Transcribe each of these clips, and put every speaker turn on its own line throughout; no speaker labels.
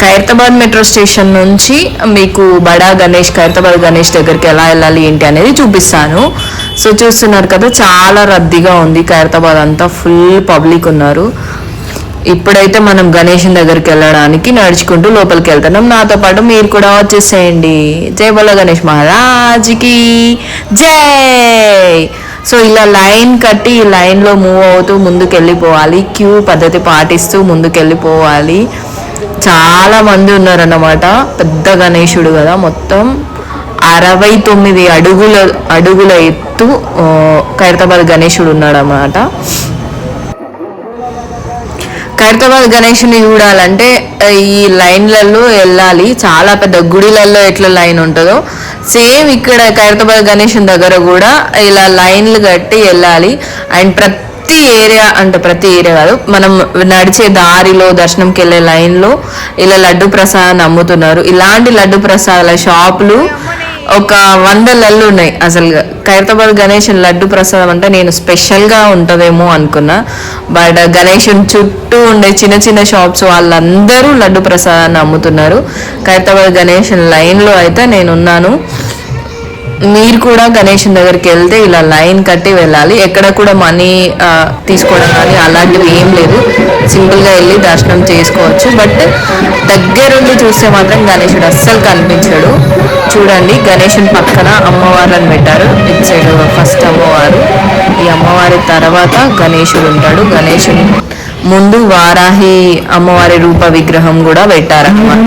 Khairatabad metro station నుంచి మీకు బడా గణేష్ ఖైరతాబాద్ గణేష్ దగ్గరికి ఎలా వెళ్ళాలి ఏంటి అనేది చూపిస్తాను. సో చూస్తున్నారు కదా చాలా రద్దీగా ఉంది ఖైరతాబాద్ అంతా. ఫుల్ పబ్లిక్ ఉన్నారు. ఇప్పుడైతే మనం గణేషన్ దగ్గరికి వెళ్ళడానికి నడుచుకుంటూ లోపలికి వెళ్తున్నాం. నాతో పాటు మీరు కూడా వచ్చేసేయండి. జై బోలో గణేష్ మహారాజ్కి. జై! సో ఇలా లైన్ కట్టి లైన్లో మూవ్ అవుతూ ముందుకు వెళ్ళిపోవాలి క్యూ పద్ధతి పాటిస్తూ ముందుకు వెళ్ళిపోవాలి చాలా మంది ఉన్నారన్నమాట. పెద్ద గణేశుడు కదా మొత్తం. అరవై తొమ్మిది అడుగుల అడుగుల ఎత్తు ఖైరతాబాద్ గణేశుడు ఉన్నాడు అన్నమాట ఖైరతాబాద్ గణేషుని చూడాలంటే ఈ లైన్లలో వెళ్ళాలి. చాలా పెద్ద గుడిలలో ఎట్లా లైన్ ఉంటుందో. సేమ్ ఇక్కడ ఖైరతాబాద్ గణేషుని దగ్గర కూడా ఇలా లైన్లు కట్టి వెళ్ళాలి. అండ్ ప్రతి ప్రతి ఏరియా అంటే ప్రతి ఏరియా కాదు మనం నడిచే దారిలో దర్శనంకి వెళ్ళే లైన్లో ఇలా లడ్డు ప్రసాదాన్ని అమ్ముతున్నారు. ఇలాంటి లడ్డు ప్రసాదాల షాపులు ఒక వందలల్లు ఉన్నాయి. అసలు ఖైరతాబాద్ గణేష్ లడ్డు ప్రసాదం అంటే నేను స్పెషల్గా ఉంటుందేమో అనుకున్నా. బట్ గణేషుని చుట్టూ ఉండే చిన్న చిన్న షాప్స్ వాళ్ళందరూ లడ్డు ప్రసాదాన్ని అమ్ముతున్నారు. ఖైరతాబాద్ గణేష్ లైన్లో అయితే నేను ఉన్నాను మీరు కూడా గణేషన్ దగ్గరికి వెళ్తే ఇలా లైన్ కట్టి వెళ్ళాలి. ఎక్కడ కూడా మనీ తీసుకోవడం కానీ అలాంటివి ఏం లేదు. సింపుల్గా వెళ్ళి దర్శనం చేసుకోవచ్చు. బట్ దగ్గరుండి చూస్తే మాత్రం గణేషుడు అస్సలు కనిపించాడు. చూడండి గణేషన్ పక్కన అమ్మవారిని పెట్టారు. ఇటు సైడ్ ఫస్ట్ అమ్మవారు. ఈ అమ్మవారి తర్వాత గణేషుడు ఉంటాడు. గణేషుడు ముందు వారాహి అమ్మవారి రూప విగ్రహం కూడా పెట్టారన్నమాట.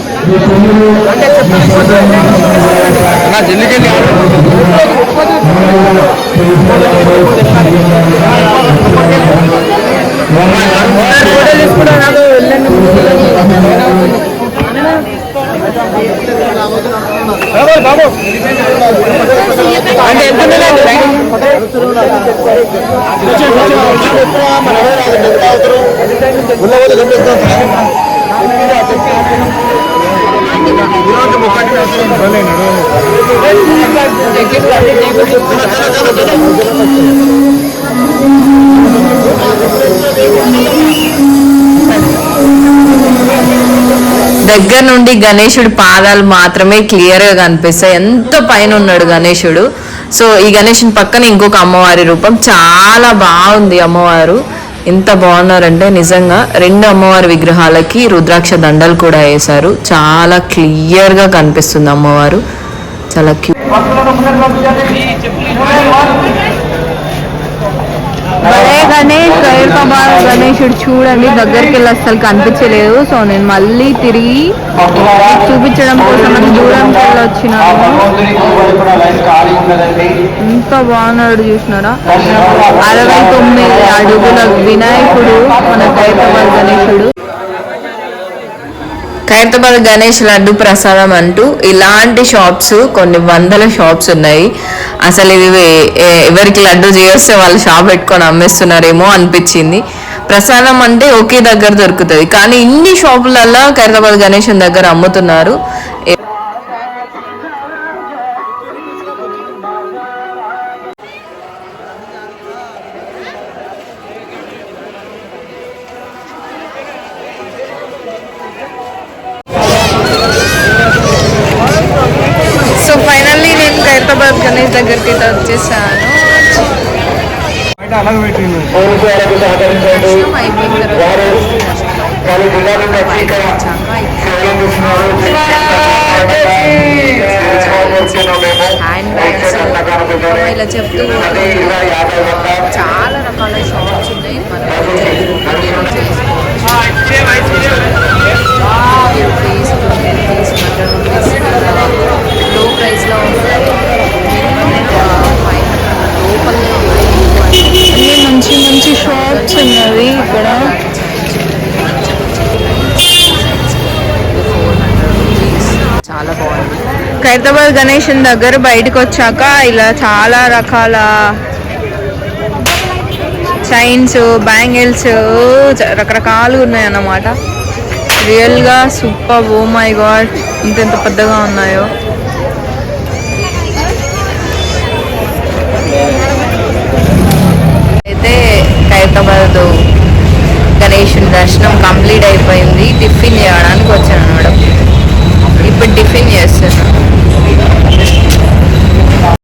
నా జల్లికెళ్ళి బాబు అంటే ఎంత
దగ్గర నుండి గణేశుడి పాదాలు మాత్రమే క్లియర్గా కనిపిస్తాయి. ఎంత పైన ఉన్నాడు గణేశుడు? సో ఈ గణేశుని పక్కన ఇంకొక అమ్మవారి రూపం. చాలా బాగుంది అమ్మవారు. ఎంత బాగున్నారంటే నిజంగా రెండు అమ్మవారి విగ్రహాలకి రుద్రాక్ష దండలు కూడా వేశారు. చాలా క్లియర్గా కనిపిస్తుంది అమ్మవారు. చాలా క్యూ
బడే గణేష్ ఖైరతాబాద్ గణేషుడు చూడండి. దగ్గరికి వెళ్ళి అస్సలు కనిపించలేదు. సో నేను మళ్ళీ తిరిగి చూపించడం కోసం అని దూరం వచ్చిన వచ్చినాను. ఎంత బాగున్నాడు చూసినారా? అరవై తొమ్మిది అడుగుల వినాయకుడు మన ఖైరతాబాద్ గణేషుడు.
ఖైరతాబాద్ గణేష్ లడ్డు ప్రసాదం అంటూ ఇలాంటి షాప్స్ కొన్ని వందల షాప్స్ ఉన్నాయి. అసలు ఇవి ఎవరికి లడ్డు చేస్తే వాళ్ళు షాప్ పెట్టుకొని అమ్మేస్తున్నారేమో అనిపించింది. ప్రసాదం అంటే ఒకే దగ్గర దొరుకుతుంది. కానీ ఇన్ని షాపులలో ఖైరతాబాద్ గణేష్ దగ్గర అమ్ముతున్నారు. దగ్గరికి అయితే వచ్చేసాను దర్శనం అయిపోయిన తర్వాత హ్యాండ్ బ్యాగ్స్ ఇలా చెప్తూ చాలా రకాల షాప్స్ ఉన్నాయి మనం రూపీస్ ట్వంటీ రూపీస్ హండ్రెడ్ రూపీస్లో ప్రైస్లో ఉంటాయి ఫైవ్ హండ్రెడ్ లోపల
అన్ని మంచి మంచి షాప్ షాప్స్ ఉన్నవి ఇక్కడ
చాలా బాగుంది
హైదరాబాద్ గణేషన్ దగ్గర బయటకు వచ్చాక ఇలా చాలా రకాల చైన్స్ బ్యాంగిల్స్ రకరకాలు ఉన్నాయి అన్నమాట రియల్గా సూపర్ ఓ మై గాడ్ ఇంత ఎంత పెద్దగా ఉన్నాయో.
అయితే హైదరాబాద్ గణేషుని దర్శనం కంప్లీట్ అయిపోయింది.